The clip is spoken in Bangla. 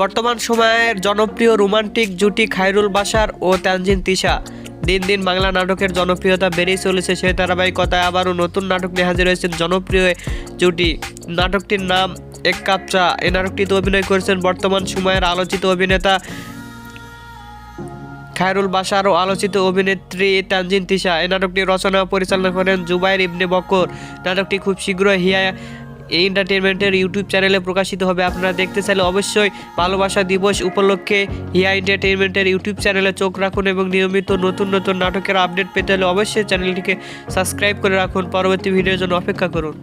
বর্তমান সময়ের জনপ্রিয় রোমান্টিক জুটি খায়রুল বাশার ও তানজিন তিশা। দিন দিন বাংলা নাটকের জনপ্রিয়তা বেড়েই চলেছে সেই ধারাবাহিকতায় আবারও নতুন নাটক নিয়ে হাজির হয়েছেন জনপ্রিয় জুটি। নাটকটির নাম এক কাপ চা। এই নাটকটিতে অভিনয় করেছেন বর্তমান সময়ের আলোচিত অভিনেতা খায়রুল বাশার ও আলোচিত অভিনেত্রী তানজিন তিশা। এই নাটকটি রচনা পরিচালনা করেন জুবাইর ইবনে বকর নাটকটি খুব শীঘ্রই হিয়া এন্টারটেনমেন্টের ইউটিউব চ্যানেলে প্রকাশিত হবে। আপনারা দেখতে চাইলে অবশ্যই ভালোবাসা দিবস উপলক্ষে হিয়া এন্টারটেনমেন্টের ইউটিউব চ্যানেলে চোখ রাখুন এবং নিয়মিত নতুন নতুন নাটকের আপডেট পেতে হলে অবশ্যই চ্যানেলটিকে সাবস্ক্রাইব করে রাখুন। পরবর্তী ভিডিওর জন্য অপেক্ষা করুন।